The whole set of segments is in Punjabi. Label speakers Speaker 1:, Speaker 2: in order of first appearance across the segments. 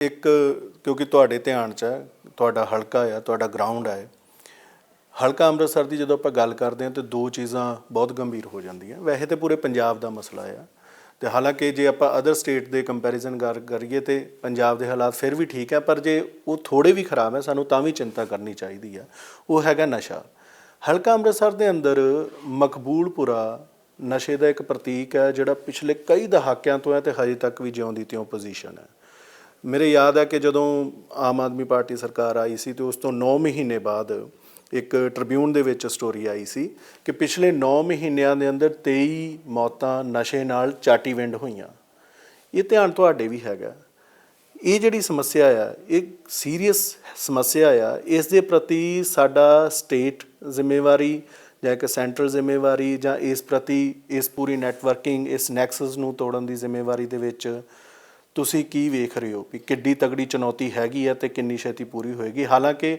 Speaker 1: ਇੱਕ, ਕਿਉਂਕਿ ਤੁਹਾਡੇ ਧਿਆਨ 'ਚ ਹੈ, ਤੁਹਾਡਾ ਹਲਕਾ ਹੈ ਤੁਹਾਡਾ ਗਰਾਊਂਡ ਹੈ ਹਲਕਾ ਅੰਮ੍ਰਿਤਸਰ ਦੀ ਜਦੋਂ ਆਪਾਂ ਗੱਲ ਕਰਦੇ ਹਾਂ ਤੇ ਦੋ ਚੀਜ਼ਾਂ ਬਹੁਤ ਗੰਭੀਰ ਹੋ ਜਾਂਦੀਆਂ। ਵੈਸੇ ਤੇ ਪੂਰੇ ਪੰਜਾਬ ਦਾ ਮਸਲਾ ਆ। ਤੇ ਹਾਲਾਂਕਿ ਜੇ ਆਪਾਂ ਅਦਰ ਸਟੇਟ ਦੇ ਕੰਪੈਰੀਜ਼ਨ ਕਰ ਕਰੀਏ ਤੇ ਪੰਜਾਬ ਦੇ ਹਾਲਾਤ ਫਿਰ ਵੀ ਠੀਕ ਹੈ ਪਰ ਜੇ ਉਹ ਥੋੜੇ ਵੀ ਖਰਾਬ ਹੈ ਸਾਨੂੰ ਤਾਂ ਵੀ ਚਿੰਤਾ ਕਰਨੀ ਚਾਹੀਦੀ ਆ। ਉਹ ਹੈਗਾ ਨਸ਼ਾ। ਹਲਕਾ ਅੰਮ੍ਰਿਤਸਰ ਦੇ ਅੰਦਰ ਮਕਬੂਲਪੁਰਾ ਨਸ਼ੇ ਦਾ ਇੱਕ ਪ੍ਰਤੀਕ ਹੈ ਜਿਹੜਾ ਪਿਛਲੇ ਕਈ ਦਹਾਕਿਆਂ ਤੋਂ ਹੈ ਤੇ ਹਜੇ ਤੱਕ ਵੀ ਜਿਉਂਦੀ ਤਿਉਂ ਪੋਜੀਸ਼ਨ ਹੈ ਮੇਰੇ ਯਾਦ ਹੈ ਕਿ ਜਦੋਂ ਆਮ ਆਦਮੀ ਪਾਰਟੀ ਸਰਕਾਰ ਆਈ ਸੀ ਤੇ ਉਸ ਤੋਂ 9 ਮਹੀਨੇ ਬਾਅਦ ਇੱਕ ਟ੍ਰਿਬਿਊਨ ਦੇ ਵਿੱਚ ਸਟੋਰੀ ਆਈ ਸੀ ਕਿ ਪਿਛਲੇ 9 ਮਹੀਨਿਆਂ ਦੇ ਅੰਦਰ 23 ਮੌਤਾਂ ਨਸ਼ੇ ਨਾਲ ਚਾਟੀਵਿੰਡ ਹੋਈਆਂ। ਇਹ ਧਿਆਨ ਤੁਹਾਡੇ ਵੀ ਹੈਗਾ। ਇਹ ਜਿਹੜੀ ਸਮੱਸਿਆ ਆ, ਇਹ ਸੀਰੀਅਸ ਸਮੱਸਿਆ ਆ, ਇਸ ਦੇ ਪ੍ਰਤੀ ਸਾਡਾ ਸਟੇਟ ਜ਼ਿੰਮੇਵਾਰੀ ਜਾਂ ਇੱਕ ਸੈਂਟਰਲ ਜ਼ਿੰਮੇਵਾਰੀ ਜਾਂ ਇਸ ਪ੍ਰਤੀ ਇਸ ਪੂਰੀ ਨੈਟਵਰਕਿੰਗ ਇਸ ਨੈਕਸਸ ਨੂੰ ਤੋੜਨ ਦੀ ਜ਼ਿੰਮੇਵਾਰੀ ਦੇ ਵਿੱਚ ਤੁਸੀਂ ਕੀ ਵੇਖ ਰਹੇ ਹੋ ਵੀ ਕਿੱਡੀ ਤਗੜੀ ਚੁਣੌਤੀ ਹੈਗੀ ਆ ਤੇ ਕਿੰਨੀ ਛੇਤੀ ਪੂਰੀ ਹੋਏਗੀ? ਹਾਲਾਂਕਿ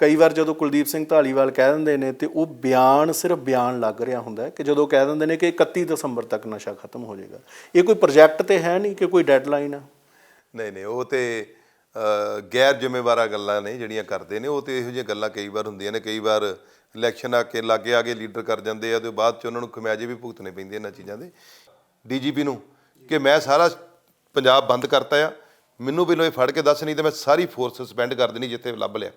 Speaker 1: ਕਈ ਵਾਰ ਜਦੋਂ ਕੁਲਦੀਪ ਸਿੰਘ ਢਾਲੀਵਾਲ ਕਹਿ ਦਿੰਦੇ ਨੇ ਤੇ ਉਹ ਬਿਆਨ ਸਿਰਫ ਬਿਆਨ ਲੱਗ ਰਿਹਾ ਹੁੰਦਾ ਕਿ ਜਦੋਂ ਕਹਿ ਦਿੰਦੇ ਨੇ ਕਿ 31 ਦਸੰਬਰ ਤੱਕ ਨਸ਼ਾ ਖਤਮ ਹੋ ਜਾਏਗਾ। ਇਹ ਕੋਈ ਪ੍ਰੋਜੈਕਟ ਤੇ ਹੈ ਨਹੀਂ ਕਿ ਕੋਈ ਡੈਡਲਾਈਨ ਆ?
Speaker 2: ਨਹੀਂ ਨਹੀਂ, ਉਹ ਤੇ ਗੈਰ ਜ਼ਿੰਮੇਵਾਰਾ ਗੱਲਾਂ ਨੇ ਜਿਹੜੀਆਂ ਕਰਦੇ ਨੇ, ਉਹ ਤੇ ਇਹੋ ਜਿਹੀਆਂ ਗੱਲਾਂ ਕਈ ਵਾਰ ਹੁੰਦੀਆਂ ਨੇ। ਕਈ ਵਾਰ ਇਲੈਕਸ਼ਨ ਆ ਕੇ ਲਾਗੇ ਆ ਕੇ ਲੀਡਰ ਕਰ ਜਾਂਦੇ ਆ ਤੇ ਬਾਅਦ ਚ ਉਹਨਾਂ ਨੂੰ ਖਮਿਆਜੇ ਵੀ ਭੁਗਤਣੇ ਪੈਂਦੇ ਇਹਨਾਂ ਚੀਜ਼ਾਂ ਦੇ। ਡੀਜੀਪੀ ਨੂੰ ਕਿ ਮੈਂ ਸਾਰਾ ਪੰਜਾਬ ਬੰਦ ਕਰਤਾ ਆ। ਮੈਨੂੰ ਪਹਿਲਾਂ ਇਹ ਫੜ ਕੇ ਦੱਸ ਨਹੀਂ ਤੇ ਮੈਂ ਸਾਰੀ ਫੋਰਸ ਸਸਪੈਂਡ ਕਰ ਦੇਣੀ ਜਿੱਥੇ ਲੱਭ ਲਿਆ।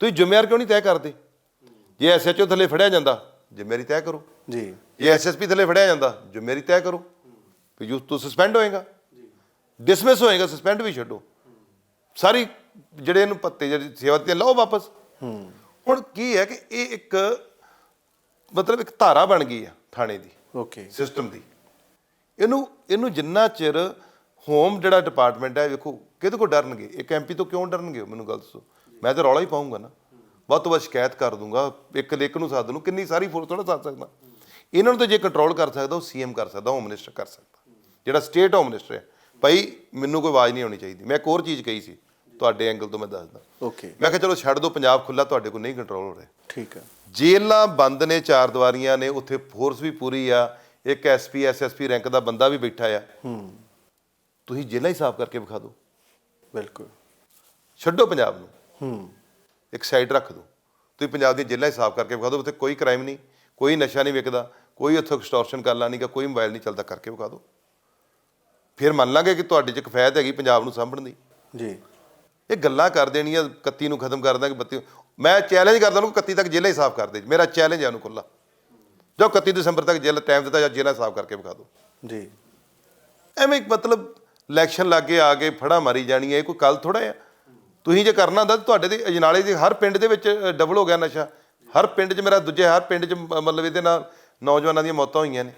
Speaker 2: ਤੁਸੀਂ ਜ਼ਿੰਮੇਵਾਰ ਕਿਉਂ ਨਹੀਂ ਤੈਅ ਕਰਦੇ? ਜੇ ਐਸਐਚਓ ਥੱਲੇ ਫੜਿਆ ਜਾਂਦਾ ਜ਼ਿੰਮੇਵਾਰੀ ਤੈਅ ਕਰੋ।
Speaker 1: ਜੀ।
Speaker 2: ਜੇ ਐਸਐਸਪੀ ਥੱਲੇ ਫੜਿਆ ਜਾਂਦਾ ਜ਼ਿੰਮੇਵਾਰੀ ਤੈਅ ਕਰੋ। ਵੀ ਯੂ ਤੂੰ ਸਸਪੈਂਡ ਹੋਏਗਾ। ਡਿਸਮਿਸ ਹੋਏਗਾ ਸਸਪੈਂਡ ਵੀ ਛੱਡੋ। ਸਾਰੀ ਜਿਹੜੇ ਇਹਨੂੰ ਪੱਤੇ ਜਿਹੜੀ ਸੇਵਾ ਦਿੱਤੀ ਲਓ ਵਾਪਸ। ਹੁਣ ਕੀ ਹੈ ਕਿ ਇਹ ਇੱਕ ਮਤਲਬ ਇੱਕ ਧਾਰਾ ਬਣ ਗਈ ਆ ਥਾਣੇ ਦੀ
Speaker 1: ਓਕੇ।
Speaker 2: ਸਿਸਟਮ ਦੀ। ਇਹਨੂੰ ਇਹਨੂੰ ਜਿੰਨਾ ਚਿਰ ਹੋਮ ਜਿਹੜਾ ਡਿਪਾਰਟਮੈਂਟ ਹੈ ਵੇਖੋ ਕਿਹਦੇ ਕੋ ਡਰਨਗੇ? ਇੱਕ ਐਮਪੀ ਤੋਂ ਕਿਉਂ ਡਰਨਗੇ? ਮੈਨੂੰ ਗੱਲ ਦੱਸੋ। ਮੈਂ ਤਾਂ ਰੌਲਾ ਹੀ ਪਾਉਂਗਾ ਨਾ। ਵੱਧ ਤੋਂ ਵੱਧ ਸ਼ਿਕਾਇਤ ਕਰ ਦੂੰਗਾ। ਇੱਕ ਲਿਖ ਨੂੰ ਸੱਦ ਨੂੰ ਕਿੰਨੀ ਸਾਰੀ ਫੋਰਸ ਥੋੜਾ ਸੱਦ ਸਕਦਾ। ਇਹਨਾਂ ਨੂੰ ਤਾਂ ਜੇ ਕੰਟਰੋਲ ਕਰ ਸਕਦਾ ਉਹ ਸੀਐਮ ਕਰ ਸਕਦਾ ਹੋਮ ਮਿਨਿਸਟਰ ਕਰ ਸਕਦਾ। ਜਿਹੜਾ ਸਟੇਟ ਹੋਮ ਮਿਨਿਸਟਰ ਹੈ। ਭਾਈ ਮੈਨੂੰ ਕੋਈ ਆਵਾਜ਼ ਨਹੀਂ ਆਉਣੀ ਚਾਹੀਦੀ। ਮੈਂ ਇੱਕ ਹੋਰ ਚੀਜ਼ ਕਹੀ ਸੀ। ਤੁਹਾਡੇ ਐਂਗਲ ਤੋਂ ਮੈਂ ਦੱਸਦਾ।
Speaker 1: ਓਕੇ
Speaker 2: ਮੈਂ ਕਿਹਾ ਚਲੋ ਛੱਡ ਦਿਓ ਪੰਜਾਬ ਖੁੱਲਾ ਤੁਹਾਡੇ ਕੋਲ ਨਹੀਂ ਕੰਟਰੋਲ ਹੋ ਰਿਹਾ।
Speaker 1: ਠੀਕ ਹੈ।
Speaker 2: ਜੇਲਾਂ ਬੰਦ ਨੇ ਚਾਰ ਦੀਵਾਰੀਆਂ ਨੇ ਉੱਥੇ ਫੋਰਸ ਵੀ ਪੂਰੀ ਆ। ਇੱਕ ਐਸਪੀ ਐਸਐਸਪੀ ਰੈਂਕ ਦਾ ਬੰਦਾ ਵੀ ਬੈਠਾ ਆ।
Speaker 1: ਹੂੰ।
Speaker 2: ਤੁਸੀਂ ਜੇਲਾਂ ਹੀ ਸਾਫ਼ ਕਰਕੇ ਵਿਖਾ ਦਿਓ।
Speaker 1: ਬਿਲਕੁਲ।
Speaker 2: ਛੱਡੋ ਪੰਜਾਬ ਨੂੰ।
Speaker 1: ਹੂੰ।
Speaker 2: ਇੱਕ ਸਾਈਡ ਰੱਖ ਦਿਓ। ਤੁਸੀਂ ਪੰਜਾਬ ਦੀਆਂ ਜੇਲਾਂ ਹੀ ਸਾਫ਼ ਕਰਕੇ ਵਿਖਾ ਦਿਓ ਉੱਥੇ ਕੋਈ ਕ੍ਰਾਈਮ ਨਹੀਂ ਕੋਈ ਨਸ਼ਾ ਨਹੀਂ ਵਿਕਦਾ ਕੋਈ ਉੱਥੇ ਐਕਸਟੋਰਸ਼ਨ ਕਰ ਲਾ ਨਹੀਂਗਾ ਕੋਈ ਮੋਬਾਈਲ ਨਹੀਂ ਚੱਲਦਾ ਕਰਕੇ ਵਿਖਾ ਦਿਓ। ਫਿਰ ਮੰਨ ਲਾਂਗੇ ਕਿ ਤੁਹਾਡੇ 'ਚ ਕਫਾਇਤ ਹੈਗੀ ਪੰਜਾਬ ਨੂੰ ਸਾਂਭਣ ਦੀ।
Speaker 1: ਜੀ।
Speaker 2: ਇਹ ਗੱਲਾਂ ਕਰ ਦੇਣੀਆਂ 31 ਨੂੰ ਖਤਮ ਕਰ ਦਾਂਗੇ 32 ਮੈਂ ਚੈਲੰਜ ਕਰਦਾ ਉਹਨੂੰ 31 ਤੱਕ ਜੇਲਾਂ ਹੀ ਸਾਫ਼ ਕਰ ਦੇ ਮੇਰਾ ਚੈਲੰਜ ਹੈ ਉਹਨੂੰ ਖੁੱਲਾ ਜੋ 31 ਦਸੰਬਰ ਤੱਕ ਜੇਲ੍ਹ ਟਾਈਮ ਦਿੱਤਾ ਜਾਂ ਜੇਲਾਂ ਸਾਫ਼ ਕਰਕੇ ਵਿਖਾ ਦਿਓ।
Speaker 1: ਜੀ।
Speaker 2: ਐਵੇਂ ਇੱਕ ਮਤਲਬ ਇਲੈਕਸ਼ਨ ਲਾਗੇ ਆ ਕੇ ਫੜਾ ਮਾਰੀ ਜਾਣੀ ਹੈ, ਇਹ ਕੋਈ ਕੱਲ ਥੋੜਾ ਆ ਤੁਸੀਂ ਜੇ ਕਰਨਾ ਹੁੰਦਾ ਤਾਂ ਤੁਹਾਡੇ ਦੇ, ਅਜਨਾਲੇ ਦੇ ਹਰ ਪਿੰਡ ਦੇ ਵਿੱਚ ਡਬਲ ਹੋ ਗਿਆ ਨਸ਼ਾ। ਹਰ ਪਿੰਡ 'ਚ ਮੇਰਾ ਦੂਜੇ, ਹਰ ਪਿੰਡ 'ਚ ਮਤਲਬ ਇਹਦੇ ਨਾਲ ਨੌਜਵਾਨਾਂ ਦੀਆਂ ਮੌਤਾਂ ਹੋਈਆਂ ਨੇ।